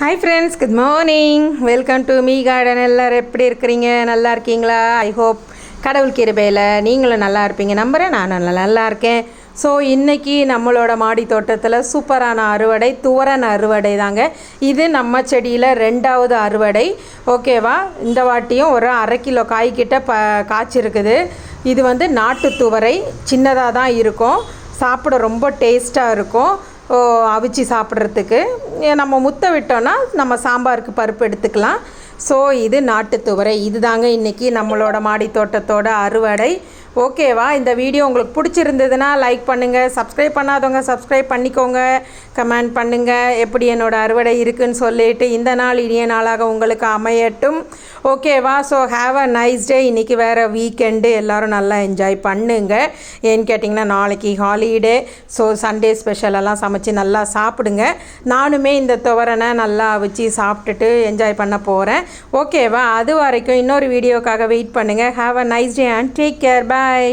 Hi friends good morning welcome to me garden எல்லோரும் எப்படி இருக்கிறீங்க? நல்லா இருக்கீங்களா? ஐ ஹோப் கடவுள் கிருபையில் நீங்களும் நல்லா இருப்பீங்க. நம்புகிறேன் நான் நல்லா நல்லா இருக்கேன். ஸோ இன்றைக்கி நம்மளோட மாடி தோட்டத்தில் சூப்பரான அறுவடை துவரன் அறுவடை தாங்க. இது நம்ம செடியில் ரெண்டாவது அறுவடை. ஓகேவா இந்த வாட்டியும் ஒரு அரை கிலோ காய்கிட்ட ப காய்ச்சிருக்குது. இது வந்து நாட்டு துவரை. சின்னதாக தான் இருக்கும். சாப்பிட ரொம்ப டேஸ்ட்டாக இருக்கும். அவிச்சு சாப்பிட்றதுக்கு. நம்ம முத்த விட்டோன்னா நம்ம சாம்பாருக்கு பருப்பு எடுத்துக்கலாம். ஸோ இது நாட்டு துவரை இது தாங்க இன்றைக்கி நம்மளோட மாடி தோட்டத்தோட அறுவடை. ஓகேவா? இந்த வீடியோ உங்களுக்கு பிடிச்சிருந்ததுன்னா லைக் பண்ணுங்கள் சப்ஸ்கிரைப் பண்ணாதவங்க சப்ஸ்கிரைப் பண்ணிக்கோங்க. கமெண்ட் பண்ணுங்கள் எப்படி என்னோடய அறுவடை இருக்குன்னு சொல்லிட்டு இந்த நாள் இனிய நாளாக உங்களுக்கு அமையட்டும். ஓகேவா? So have a nice day இன்றைக்கி வேறு வீக்கெண்டு எல்லோரும் நல்லா என்ஜாய் பண்ணுங்க. ஏன்னு கேட்டிங்கன்னா நாளைக்கு ஹாலிடே ஸோ சண்டே ஸ்பெஷலெல்லாம் சமைச்சு நல்லா சாப்பிடுங்க. நானுமே இந்த துவரனை நல்லா வச்சு சாப்பிட்டுட்டு என்ஜாய் பண்ண போகிறேன் ஓகேவா? அது வரைக்கும் இன்னொரு வீடியோக்காக வெயிட் பண்ணுங்கள் have a nice day and take care bye